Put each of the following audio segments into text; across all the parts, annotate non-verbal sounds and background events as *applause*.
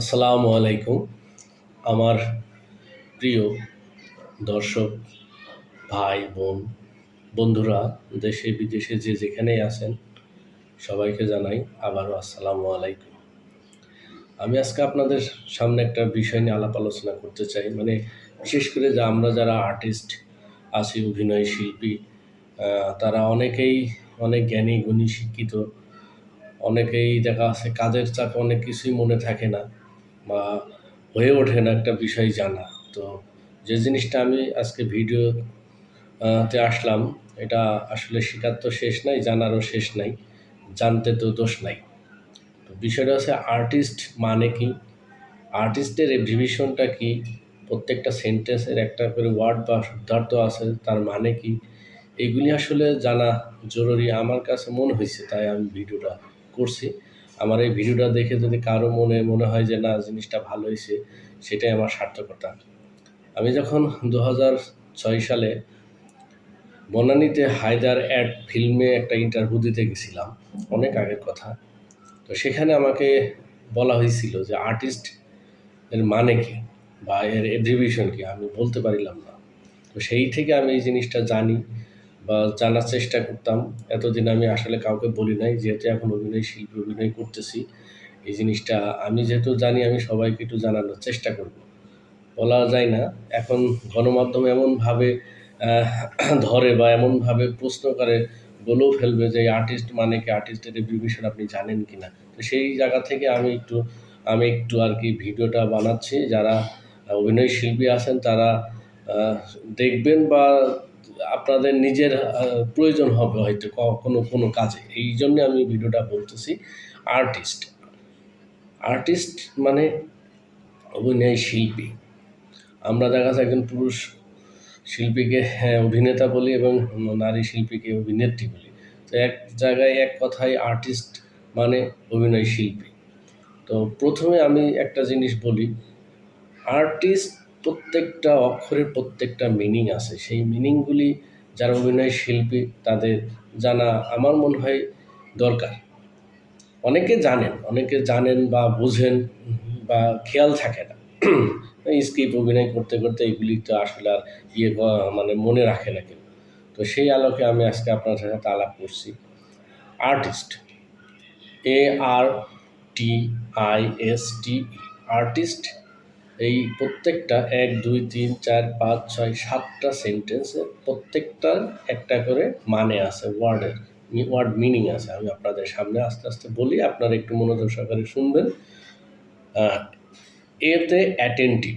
আসসালামু আলাইকুম। আমার প্রিয় দর্শক, ভাই, বোন, বন্ধুরা, দেশে, বিদেশে যে যেখানেই আছেন, সবাইকে জানাই আবারও আসসালামু আলাইকুম। আমি আজকে আপনাদের সামনে একটা বিষয় নিয়ে আলাপ আলোচনা করতে চাই। মানে বিশেষ করে যে আমরা যারা আর্টিস্ট আছি, অভিনয় শিল্পী তারা অনেকেই অনেক জ্ঞানী, গুণী, শিক্ষিত। অনেকেই দেখা আছে, কাজের চাপে অনেক কিছুই মনে থাকে না। বা হয়ে ওঠে না একটা বিষয় জানা। তো যে জিনিসটা আমি আজকে ভিডিও তে আসলাম, এটা আসলে শেখার তো শেষ নাই, জানারও শেষ নাই, জানতে তো দোষ নাই। তো বিষয়টা হচ্ছে আর্টিস্ট মানে কি? আর্টিস্টের এভ্রিভিশনটা কি? প্রত্যেকটা সেন্টেন্সের একটা করে ওয়ার্ড বা শব্দার্থ আছে, তার মানে কি? এগুলি আসলে জানা জরুরি। আমার কাছে মনে হয়েছে, তাই আমি ভিডিওটা করছি। আমার এই ভিডিওটা দেখে যদি কারও মনে মনে হয় যে না, জিনিসটা ভালো হয়েছে সেটাই আমার সার্থকতা। আমি যখন দু ছয় সালে বনানীতে হায়দার অ্যাড ফিল্মে একটা ইন্টারভিউ দিতে গেছিলাম, অনেক আগের কথা, তো সেখানে আমাকে বলা হয়েছিল যে আর্টিস্ট এর মানে কি বা এর এড্রিবিউশন কি, আমি বলতে পারিলাম না। তো সেই থেকে আমি এই জিনিসটা জানি বা জানার চেষ্টা করতাম। এতদিন আমি আসলে কাউকে বলি নাই, যেহেতু এখন অভিনয় শিল্পী, অভিনয় করতেছি। এই জিনিসটা আমি যেহেতু জানি, আমি সবাইকে একটু জানানোর চেষ্টা করব। বলা যায় না, এখন গণমাধ্যম এমনভাবে ধরে বা এমনভাবে প্রশ্ন করে, বলেও ফেলবে যে আর্টিস্ট মানে কি আর্টিস্টের এভ্রিভিশন আপনি জানেন কি না তো সেই জায়গা থেকে আমি একটু আমি একটু আর কি ভিডিওটা বানাচ্ছি। যারা অভিনয় শিল্পী আছেন, তারা দেখবেন বা আপনাদের নিজের প্রয়োজন হবে হয়তো কোনো কোনো কাজে। এই জন্য আমি ভিডিওটা বলতেছি আর্টিস্ট। আর্টিস্ট মানে অভিনয় শিল্পী। আমরা দেখা যায় একজন পুরুষ শিল্পীকে হ্যাঁ অভিনেতা বলি এবং নারী শিল্পীকে অভিনেত্রী বলি। তো এক জায়গায় এক কথায় আর্টিস্ট মানে অভিনয় শিল্পী। তো প্রথমে আমি একটা জিনিস বলি, আর্টিস্ট প্রত্যেকটা অক্ষরের প্রত্যেকটা মিনিং আছে। সেই মিনিংগুলি যারা অভিনয় শিল্পী, তাদের জানা আমার মনে হয় দরকার। অনেকে জানেন অনেকে জানেন বা বোঝেন বা খেয়াল থাকে না। স্ক্রিপ্ট অভিনয় করতে করতে এগুলি তো আসলে আর ইয়ে মানে মনে রাখে না কেউ। তো সেই আলোকে আমি আজকে আপনার সাথে আলাপ করছি। Artist A R T I S T artist এই প্রত্যেকটা এক, দুই, তিন, চার, পাঁচ, ছয়, সাতটা সেন্টেন্সে প্রত্যেকটার একটা করে মানে আছে ওয়ার্ডের ওয়ার্ড মিনিং আছে। আমি আপনাদের সামনে আস্তে আস্তে বলি, আপনারা একটু মনোযোগ সহকারে শুনবেন। এতে অ্যাটেন্টিভ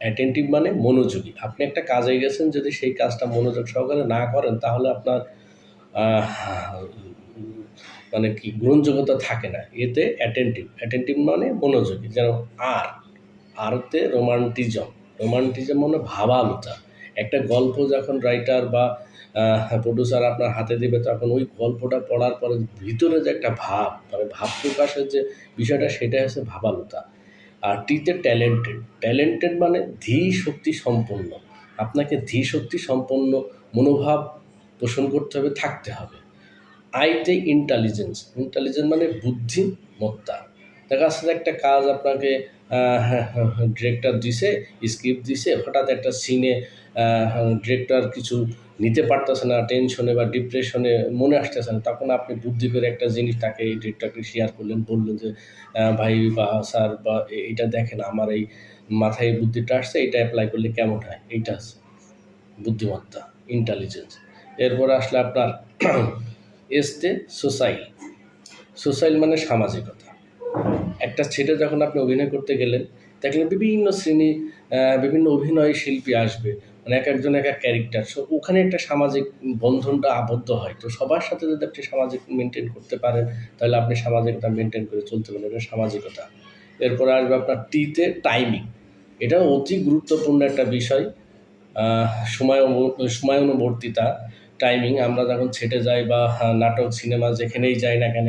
অ্যাটেন্টিভ মানে মনোযোগী। আপনি একটা কাজে গেছেন, যদি সেই কাজটা মনোযোগ সহকারে না করেন, তাহলে আপনার মানে কি, গ্রহণযোগ্যতা থাকে না। এতে অ্যাটেন্টিভ অ্যাটেন্টিভ মানে মনোযোগী। যেন আর। আরতে রোমান্টিজম। রোমান্টিজম মানে ভাবালুতা একটা গল্প যখন রাইটার বা প্রডিউসার আপনার হাতে দেবে, তখন ওই গল্পটা পড়ার পরে ভিতরে যে একটা ভাব মানে ভাব প্রকাশের যে বিষয়টা, সেটা হচ্ছে ভাবালুতা আর টিতে ট্যালেন্টেড ট্যালেন্টেড মানে ধী শক্তি সম্পন্ন। আপনাকে ধী শক্তি সম্পন্ন মনোভাব পোষণ করতে হবে, থাকতে হবে। আইতে ইন্টেলিজেন্স ইন্টেলিজেন্স মানে বুদ্ধিমত্তা দেখা যাচ্ছে একটা কাজ আপনাকে ডিরেক্টর দিছে স্ক্রিপ্ট দিছে, হঠাৎ একটা সিনে ডিরেক্টর কিছু নিতে পারতেছে না টেনশনে বা ডিপ্রেশনে মনে আসতেছে না, তখন আপনি বুদ্ধি করে একটা জিনিস তাকে এই ডিরেক্টরকে শেয়ার করলেন, বললেন যে ভাই বা স্যার বা এ- এইটা দেখেন, আমার এই মাথায় বুদ্ধিটা আসছে, এটা অ্যাপ্লাই করলে কেমন হয়? এইটা আছে বুদ্ধিমত্তা ইন্টেলিজেন্স এরপর আসলে আপনার *clears throat* এসতে সোসাইল সোসাইল মানে সামাজিকতা। একটা ছেলে যখন আপনি অভিনয় করতে গেলেন, দেখলেন বিভিন্ন শ্রেণি বিভিন্ন অভিনয় শিল্পী আসবে। মানে এক একজন, এক এক ক্যারেক্টার সো ওখানে একটা সামাজিক বন্ধনটা আবদ্ধ হয়। তো সবার সাথে যদি আপনি সামাজিক মেনটেন করতে পারেন, তাহলে আপনি সামাজিকতা মেনটেন করে চলতে পারেন। এটা সামাজিকতা। এরপর আসবে আপনার টিতে টাইমিং এটা অতি গুরুত্বপূর্ণ একটা বিষয়। সময় অনু- সময়ানুবর্তিতা টাইমিং আমরা যখন ছেটে যাই বা নাটক সিনেমা যেখানেই যাই না কেন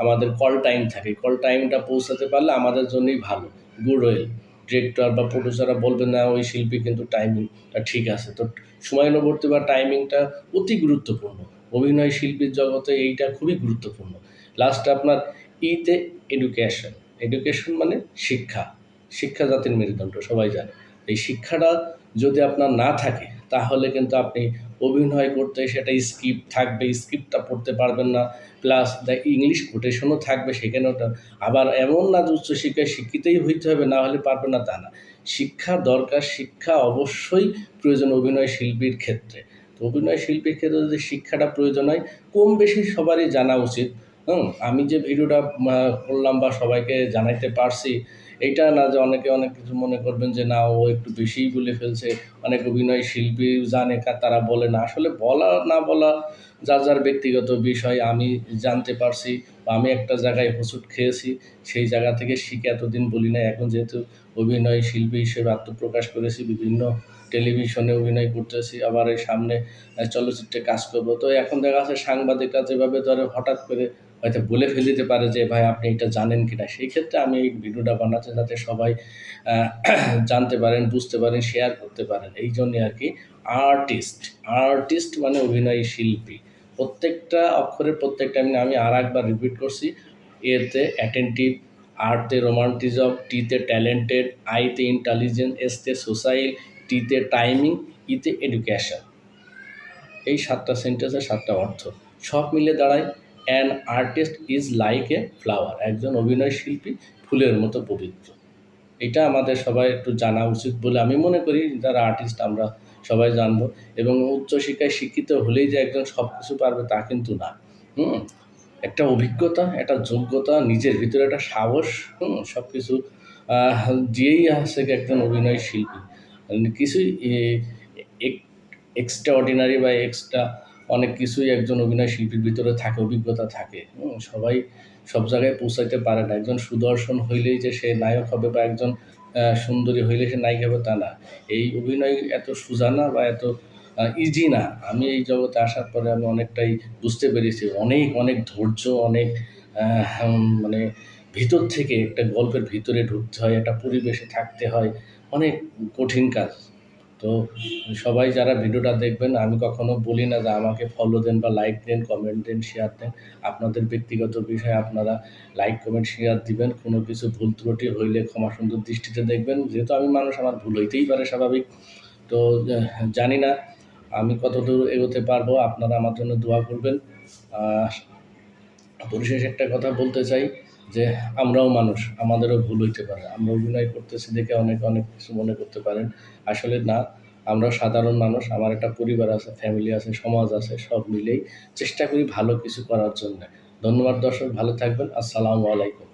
আমাদের কল টাইম থাকে। কল টাইমটা পৌঁছাতে পারলে আমাদের জন্যই ভালো। গুড ওয়েল ডিরেক্টর বা প্রডিউসাররা বলবে, না, ওই শিল্পী কিন্তু টাইমিংটা ঠিক আছে। তো সময়ানুবর্তী বা টাইমিংটা অতি গুরুত্বপূর্ণ। অভিনয় শিল্পীর জগতে এইটা খুবই গুরুত্বপূর্ণ। লাস্ট আপনার ইতে এডুকেশন এডুকেশন মানে শিক্ষা। শিক্ষা জাতির মেরুদণ্ড, সবাই জানে। এই শিক্ষাটা যদি আপনার না থাকে, তাহলে কিন্তু আপনি অভিনয় করতে, সেটা স্ক্রিপ্ট থাকবে, স্ক্রিপ্টটা পড়তে পারবেন না। প্লাস দ্য ইংলিশ কোটেশনও থাকবে সেখানে ওটা আবার এমন না যে উচ্চশিক্ষায় শিক্ষিতই হইতে হবে, না হলে পারবে না তা না। শিক্ষা দরকার, শিক্ষা অবশ্যই প্রয়োজন অভিনয় শিল্পীর ক্ষেত্রে। তো অভিনয় শিল্পীর ক্ষেত্রে যদি শিক্ষাটা প্রয়োজন হয়, কম বেশি সবারই জানা উচিত। হুম, আমি যে ভিডিওটা করলাম বা সবাইকে জানাইতে পারছি এটা না যে অনেকে অনেক কিছু মনে করবেন যে না, ও একটু বেশিই বলে ফেলছে। অনেক অভিনয় শিল্পী জানে তারা বলে না। আসলে বলা, না বলা যার যার ব্যক্তিগত বিষয় আমি জানতে পারছি বা আমি একটা জায়গায় হোঁচট খেয়েছি, সেই জায়গা থেকে শিখে এতদিন বলি না এখন যেহেতু অভিনয় শিল্পী হিসেবে আত্মপ্রকাশ করেছি, বিভিন্ন টেলিভিশনে অভিনয় করতেছি, আবার এই সামনে চলচ্চিত্রে কাজ করব। তো এখন দেখা যাচ্ছে সাংবাদিকরা যেভাবে ধরে হঠাৎ করে হয়তো বলে ফেলে দিতে পারে যে, ভাই, আপনি এটা জানেন কিনা? সেই ক্ষেত্রে আমি এই ভিডিওটা বানাচ্ছি যাতে সবাই জানতে পারেন, বুঝতে পারেন শেয়ার করতে পারেন। এই জন্যে আর কি আর্টিস্ট আর্টিস্ট মানে অভিনয় শিল্পী। প্রত্যেকটা অক্ষরের প্রত্যেকটা আমি আমি আর একবার রিপিট করছি। এতে অ্যাটেন্টিভ আর্টে রোমান্টিজম টিতে ট্যালেন্টেড আইতে ইন্টেলিজেন্স এসতে সোসাইল টিতে টাইমিং ইতে এডুকেশন এই সাতটা সেন্টেন্সের সাতটা অর্থ। সব মিলে দাঁড়ায় an artist is like a flower একজন অভিনয় শিল্পী ফুলের মতো পবিত্র। এটা আমাদের সবাই একটু জানা উচিত বলে আমি মনে করি, যারা আর্টিস্ট আমরা সবাই জানব। এবং উচ্চশিক্ষায় শিক্ষিত হলেই যে একজন সব কিছু পারবে তা কিন্তু না। হুম, একটা অভিজ্ঞতা, একটা যোগ্যতা, নিজের ভিতরে একটা সাহস, হুম সব কিছু দিয়েই কি একজন অভিনয় শিল্পী। কিছুই এক্সট্রা অর্ডিনারি বা এক্সট্রা অনেক কিছুই একজন অভিনয় শিল্পীর ভিতরে থাকে, অভিজ্ঞতা থাকে। সবাই সব জায়গায় পৌঁছাইতে পারে না। একজন সুদর্শন হইলেই যে সে নায়ক হবে বা একজন সুন্দরী হইলে সে নায়িকা হবে তা না। এই অভিনয় এত সোজা না বা এত ইজি না। আমি এই জগতে আসার পরে আমি অনেকটাই বুঝতে পেরেছি। অনেক অনেক ধৈর্য, অনেক মানে ভিতর থেকে একটা গল্পের ভিতরে ঢুকতে হয়, একটা পরিবেশে থাকতে হয়। অনেক কঠিন কাজ। তো সবাই যারা ভিডিওটা দেখবেন, আমি কখনো বলি না যে আমাকে ফলো দেন বা লাইক দেন কমেন্ট দেন শেয়ার দেন। আপনাদের ব্যক্তিগত বিষয়ে আপনারা লাইক কমেন্ট শেয়ার দিবেন। কোনো কিছু ভুল ত্রুটি হইলে ক্ষমা সুন্দর দৃষ্টিতে দেখবেন। যেহেতু আমি মানুষ, আমার ভুল হইতেই পারে স্বাভাবিক। তো জানি না আমি কতদূর এগোতে পারব। আপনারা আমার জন্য দোয়া করবেন। পরিশেষে একটা কথা বলতে চাই। যে আমরাও মানুষ, আমাদেরও ভুল হইতে পারে। আমরা অভিনয় করতেছি দেখে অনেক অনেক কিছু মনে করতে পারেন। আসলে না আমরা সাধারণ মানুষ, আমার একটা পরিবার আছে ফ্যামিলি আছে, সমাজ আছে, সব মিলেই চেষ্টা করি ভালো কিছু করার জন্য। ধন্যবাদ দর্শক, ভালো থাকবেন। আসসালামু আলাইকুম।